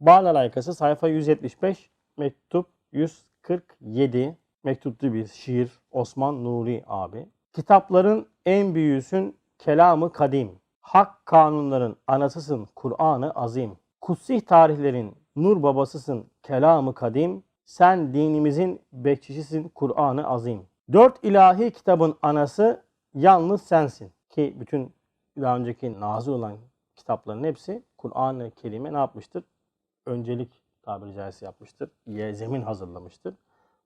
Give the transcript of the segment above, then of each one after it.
Bağla Layıkası sayfa 175 mektup 147 mektuplu bir şiir Osman Nuri abi. Kitapların en büyüğüsün kelamı kadim. Hak kanunların anasısın Kur'an-ı azim. Kutsih tarihlerin nur babasısın kelamı kadim. Sen dinimizin bekçisisin Kur'an-ı azim. Dört ilahi kitabın anası yalnız sensin. Ki bütün daha önceki nazil olan kitapların hepsi Kur'an-ı Kerim'e ne yapmıştır? Öncelik tabiri caizse yapmıştır. Zemin hazırlamıştır.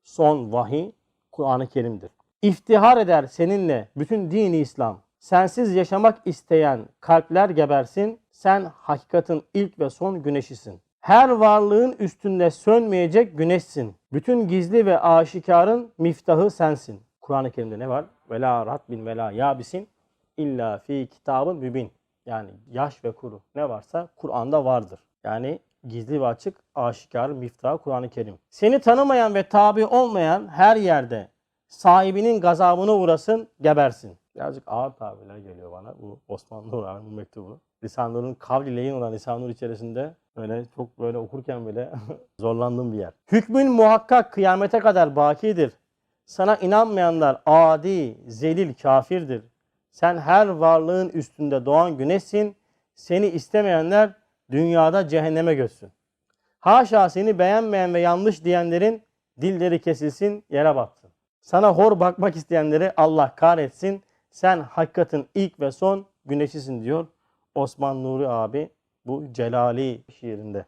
Son vahiy Kur'an-ı Kerim'dir. İftihar eder seninle bütün dini İslam. Sensiz yaşamak isteyen kalpler gebersin. Sen hakikatin ilk ve son güneşisin. Her varlığın üstünde sönmeyecek güneşsin. Bütün gizli ve aşikarın miftahı sensin. Kur'an-ı Kerim'de ne var? Vela ratbin vela yabisin illa fi kitabın mübin. Yani yaş ve kuru ne varsa Kur'an'da vardır. Yani gizli ve açık aşikar miftahı Kur'an-ı Kerim. Seni tanımayan ve tabi olmayan her yerde sahibinin gazabına uğrasın, gebersin. Birazcık ağır tabirler geliyor bana bu Osman Nur abi bu mektubu. Lisan Nur'un kavli leyin olan Lisan Nur içerisinde böyle çok böyle okurken bile zorlandığım bir yer. Hükmün muhakkak kıyamete kadar bakidir. Sana inanmayanlar adi, zelil, kafirdir. Sen her varlığın üstünde doğan güneşsin. Seni istemeyenler dünyada cehenneme götsün. Haşa seni beğenmeyen ve yanlış diyenlerin dilleri kesilsin, yere batsın. Sana hor bakmak isteyenleri Allah kahretsin. Sen hakikatin ilk ve son güneşisin diyor Osman Nuri abi bu Celali şiirinde.